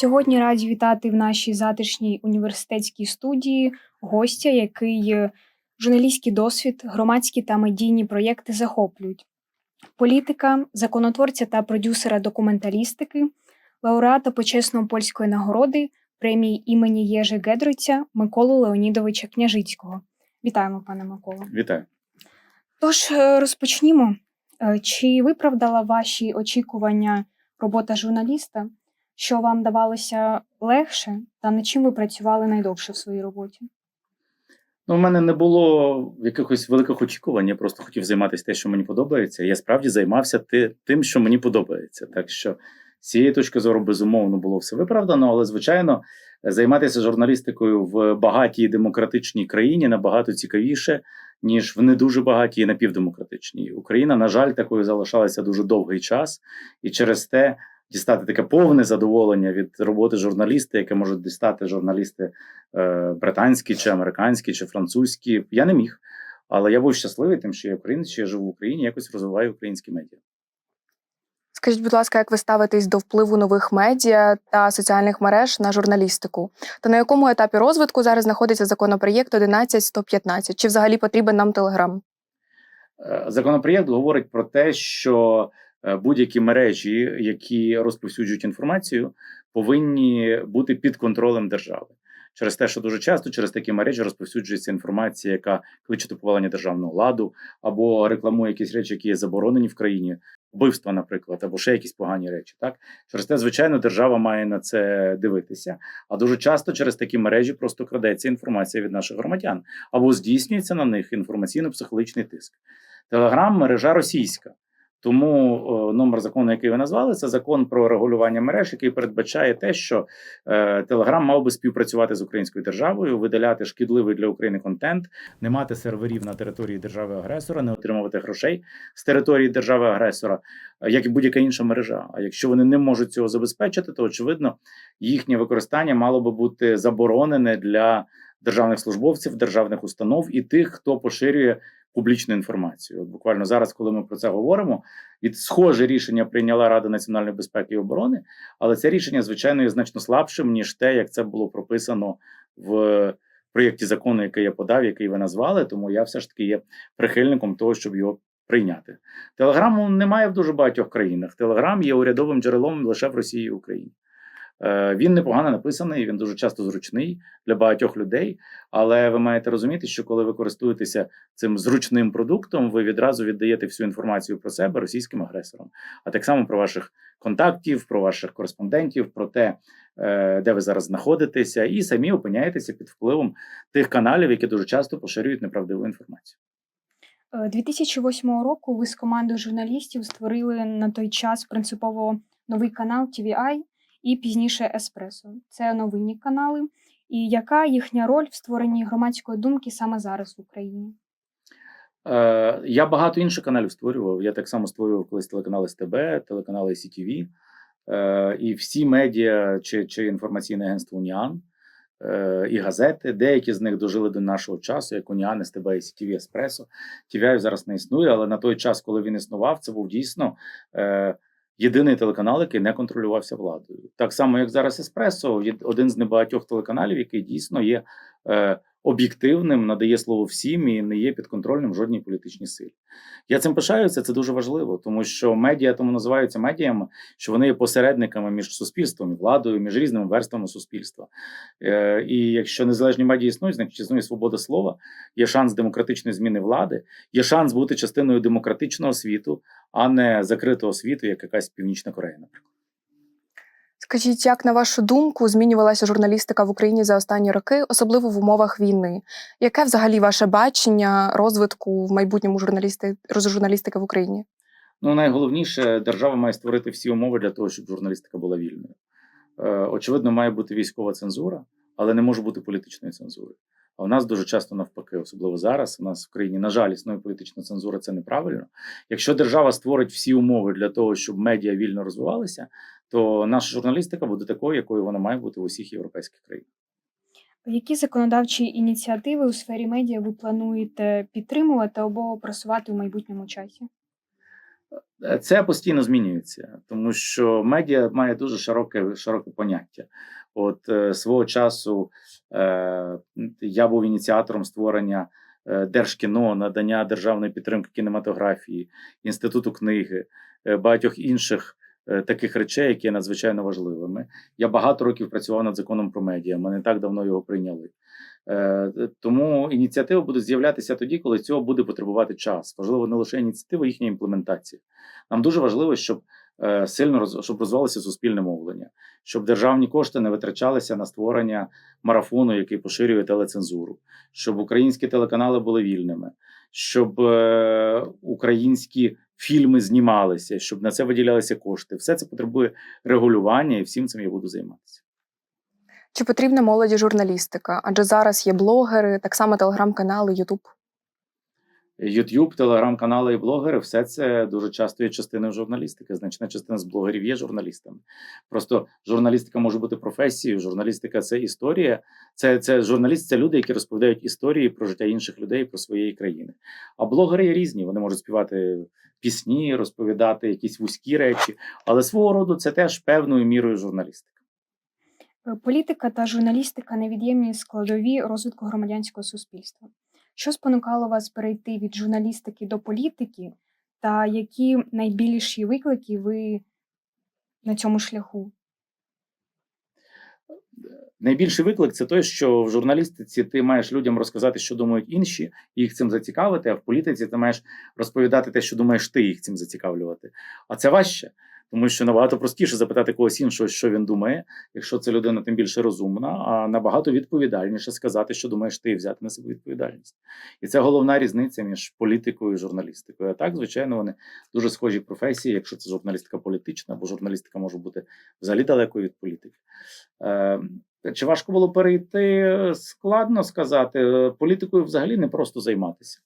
Сьогодні раді вітати в нашій затишній університетській студії гостя, який журналістський досвід, громадські та медійні проєкти захоплюють. Політика, законотворця та продюсера документалістики, лауреата почесної польської нагороди премії імені Єжи Гедриця Миколу Леонідовича Княжицького. Вітаємо, пане Миколо. Вітаю. Тож е, розпочнімо. Е, Чи виправдала ваші очікування робота журналіста? Що вам давалося легше, та над чим ви працювали найдовше в своїй роботі? Ну, у мене не було якихось великих очікувань. Я просто хотів займатися те, що мені подобається. Я справді займався тим, що мені подобається. Так що з цієї точки зору, безумовно, було все виправдано, але звичайно, займатися журналістикою в багатій демократичній країні набагато цікавіше, ніж в не дуже багатій напівдемократичній. Україна, на жаль, такою залишалася дуже довгий час, і через те дістати таке повне задоволення від роботи журналіста, яке можуть дістати журналісти е, британські, чи американські, чи французькі. Я не міг. Але я був щасливий тим, що я українець, що я живу в Україні, якось розвиваю українські медіа. Скажіть, будь ласка, як ви ставитесь до впливу нових медіа та соціальних мереж на журналістику? Та на якому етапі розвитку зараз знаходиться законопроєкт 11115? Чи взагалі потрібен нам телеграм? Е, Законопроєкт говорить про те, що будь-які мережі, які розповсюджують інформацію, повинні бути під контролем держави. Через те, що дуже часто через такі мережі розповсюджується інформація, яка кличе до повалення державного ладу, або рекламує якісь речі, які є заборонені в країні, вбивства, наприклад, або ще якісь погані речі. Так через те, звичайно, держава має на це дивитися. А дуже часто через такі мережі просто крадеться інформація від наших громадян або здійснюється на них інформаційно-психологічний тиск. Телеграм мережа російська. Тому номер закону, який ви назвали, це закон про регулювання мереж, який передбачає те, що Телеграм мав би співпрацювати з українською державою, видаляти шкідливий для України контент, не мати серверів на території держави-агресора, не отримувати грошей з території держави-агресора, е, як і будь-яка інша мережа. А якщо вони не можуть цього забезпечити, то очевидно їхнє використання мало би бути заборонене для державних службовців, державних установ і тих, хто поширює публічну інформацію. От буквально зараз, коли ми про це говоримо, від схоже рішення прийняла Рада національної безпеки і оборони, але це рішення, звичайно, є значно слабшим ніж те, як це було прописано в проєкті закону, який я подав, який ви назвали. Тому я все ж таки є прихильником того, щоб його прийняти. Телеграму немає в дуже багатьох країнах. Телеграм є урядовим джерелом лише в Росії і Україні. Е, Він непогано написаний, він дуже часто зручний для багатьох людей. Але ви маєте розуміти, що коли ви користуєтеся цим зручним продуктом, ви відразу віддаєте всю інформацію про себе російським агресорам, а так само про ваших контактів, про ваших кореспондентів, про те, е, де ви зараз знаходитеся, і самі опиняєтеся під впливом тих каналів, які дуже часто поширюють неправдиву інформацію. Е, 2008 року ви з командою журналістів створили на той час принципово новий канал TVI і пізніше Еспресо. Це новинні канали. І яка їхня роль в створенні громадської думки саме зараз в Україні? Е, я багато інших каналів створював. Я так само створював колись телеканал СТБ, телеканали СІТВ, е, і всі медіа чи, чи інформаційне агентство Уніан, е, і газети. Деякі з них дожили до нашого часу, як Уніан, СТБ і СІТВ Еспресо. TVI зараз не існує, але на той час, коли він існував, це був дійсно. Єдиний телеканал, який не контролювався владою, так само як зараз Еспресо, один з небагатьох телеканалів, який дійсно є об'єктивним, надає слово всім і не є підконтрольним жодній політичній силі. Я цим пишаюся, це дуже важливо, тому що медіа тому називаються медіями, що вони є посередниками між суспільством і владою, між різними верствами суспільства. Е, і якщо незалежні медіа існують, значить існує свобода слова, є шанс демократичної зміни влади, є шанс бути частиною демократичного світу, а не закритого світу, як якась Північна Корея, наприклад. Скажіть, як на вашу думку змінювалася журналістика в Україні за останні роки, особливо в умовах війни? Яке взагалі ваше бачення розвитку в майбутньому журналісти журналістики в Україні? Ну, найголовніше, держава має створити всі умови для того, щоб журналістика була вільною. Е, очевидно, має бути військова цензура, але не може бути політичної цензури. А у нас дуже часто навпаки, особливо зараз. У нас в країні, на жаль, існує політична цензура, це неправильно. Якщо держава створить всі умови для того, щоб медіа вільно розвивалися, то наша журналістика буде такою, якою вона має бути в усіх європейських країнах. Які законодавчі ініціативи у сфері медіа ви плануєте підтримувати або просувати у майбутньому часі? Е, Це постійно змінюється, тому що медіа має дуже широке, широке поняття. От е, свого часу е, я був ініціатором створення е, Держкіно, надання державної підтримки кінематографії, інституту книги, е, багатьох інших таких речей, які є надзвичайно важливими. Я багато років працював над законом про медіа. Ми не так давно його прийняли. Е, Тому ініціативи будуть з'являтися тоді, коли цього буде потребувати час. Важливо не лише ініціатива, їхня імплементація. Нам дуже важливо, щоб е, сильно роз- щоб розвивалося суспільне мовлення, щоб державні кошти не витрачалися на створення марафону, який поширює телецензуру, щоб українські телеканали були вільними, щоб е, українські фільми знімалися, щоб на це виділялися кошти. Все це потребує регулювання, і всім цим я буду займатися. Чи потрібна молоді журналістика? Адже зараз є блогери, так само телеграм-канали, Ютуб. YouTube, телеграм-канали і блогери все це дуже часто є частиною журналістики. Значна частина з блогерів є журналістами. Просто журналістика може бути професією. Журналістика це історія. Це, це журналіст, це люди, які розповідають історії про життя інших людей, про своєї країни. А блогери є різні. Вони можуть співати пісні, розповідати якісь вузькі речі, але свого роду це теж певною мірою журналістика. Е, Політика та журналістика невід'ємні складові розвитку громадянського суспільства. Що спонукало вас перейти від журналістики до політики, та які найбільші виклики ви на цьому шляху? Найбільший виклик це той, що в журналістиці ти маєш людям розказати, що думають інші, і їх цим зацікавити. А в політиці ти маєш розповідати те, що думаєш ти, їх цим зацікавлювати. А це важче, тому що набагато простіше запитати когось іншого, що він думає, якщо це людина тим більше розумна, а набагато відповідальніше сказати, що думаєш ти, взяти на себе відповідальність. І це головна різниця між політикою і журналістикою. А так, звичайно, вони дуже схожі професії, якщо це журналістика політична, бо журналістика може бути взагалі далекою від політики. Е, чи важко було перейти? Складно сказати. Е, Політикою взагалі не просто займатися.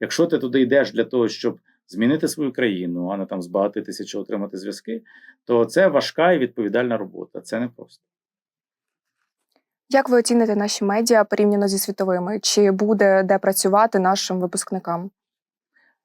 Якщо ти туди йдеш для того, щоб змінити свою країну, а не там збагатитися чи отримати зв'язки, то це важка і відповідальна робота. Це не просто. Як ви оціните наші медіа порівняно зі світовими? Чи буде де працювати нашим випускникам?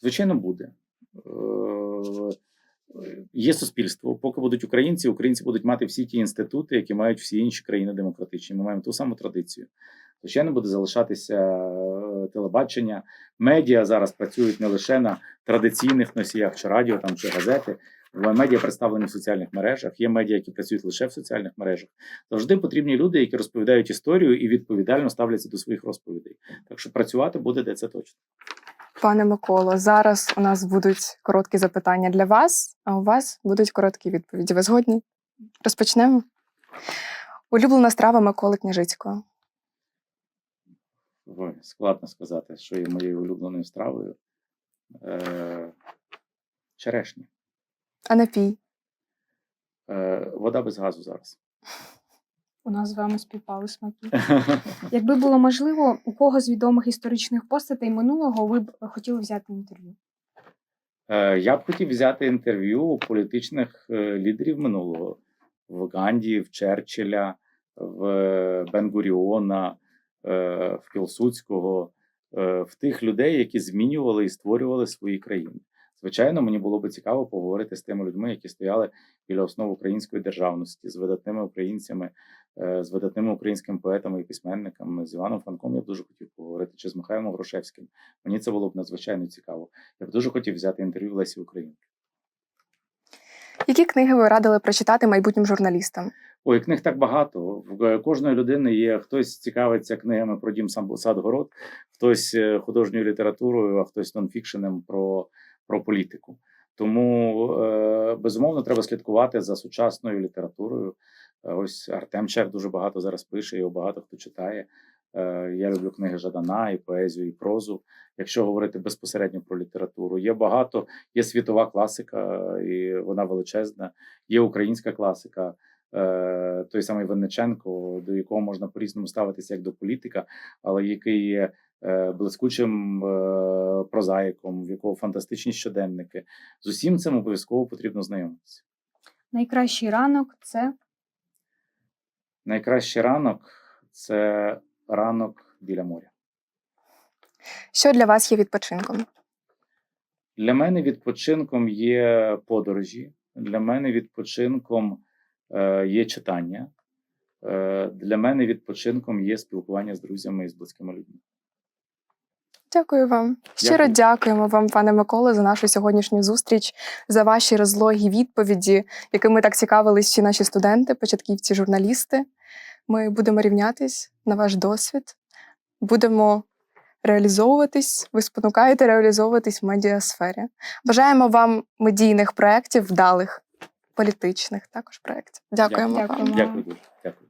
Звичайно, буде. Е, Є суспільство. Поки будуть українці, українці будуть мати всі ті інститути, які мають всі інші країни демократичні. Ми маємо ту саму традицію. Звичайно, буде залишатися е, телебачення. Медіа зараз працюють не лише на традиційних носіях, чи радіо там чи газети. Медіа представлені в соціальних мережах. Є медіа, які працюють лише в соціальних мережах. Завжди потрібні люди, які розповідають історію і відповідально ставляться до своїх розповідей. Так що працювати буде де це точно. Пане Миколо, зараз у нас будуть короткі запитання для вас, а у вас будуть короткі відповіді. Ви згодні? Розпочнемо. Улюблена страва Миколи Княжицького. Ой, складно сказати, що є моєю улюбленою стравою. Е, черешня. А напій. Е, вода без газу зараз. У нас з вами співпали смаки. Якби було можливо, у кого з відомих історичних постатей минулого ви б хотіли взяти інтерв'ю? Е, я б хотів взяти інтерв'ю у політичних е, лідерів минулого: в Ганді, в Черчилля, в Бенгуріона, в Пілсудського, е, в тих людей, які змінювали і створювали свої країни. Звичайно, мені було би цікаво поговорити з тими людьми, які стояли біля основ української державності, з видатними українцями, е, з видатними українськими поетами і письменниками. З Іваном Франком я б дуже хотів поговорити, чи з Михайлом Грушевським. Мені це було б надзвичайно цікаво. Я б дуже хотів взяти інтерв'ю Лесі Українки. Які книги ви радили прочитати майбутнім журналістам? Ой, книг так багато. В е, кожної людини є хтось цікавиться книгами про дім сам сад город, хтось е, художньою літературою, а хтось нонфікшеном про, про політику. Тому е, безумовно треба слідкувати за сучасною літературою. Ось Артем Чех дуже багато зараз пише, його багато хто читає. Я люблю книги Жадана, і поезію, і прозу. Якщо говорити безпосередньо про літературу, є багато, є світова класика, і вона величезна, є українська класика. Е, Той самий Винниченко, до якого можна по-різному ставитися як до політика, але який є е, блискучим е, прозаїком, в якого фантастичні щоденники. З усім цим обов'язково потрібно знайомитися. Найкращий ранок це Найкращий ранок це ранок біля моря. Що для вас є відпочинком? Для мене відпочинком є подорожі, для мене відпочинком є читання, е, для мене відпочинком є спілкування з друзями і з близькими людьми. Дякую вам. Щиро Дякую. дякуємо вам, пане Миколо, за нашу сьогоднішню зустріч, за ваші розлогі відповіді, якими так цікавились всі наші студенти, початківці, журналісти. Ми будемо рівнятись на ваш досвід, будемо реалізовуватись. Ви спонукаєте реалізовуватись в медіасфері. Бажаємо вам медійних проєктів, вдалих, політичних також проєктів. Дякуємо Дякую. вам. Дякую дуже. Дякую.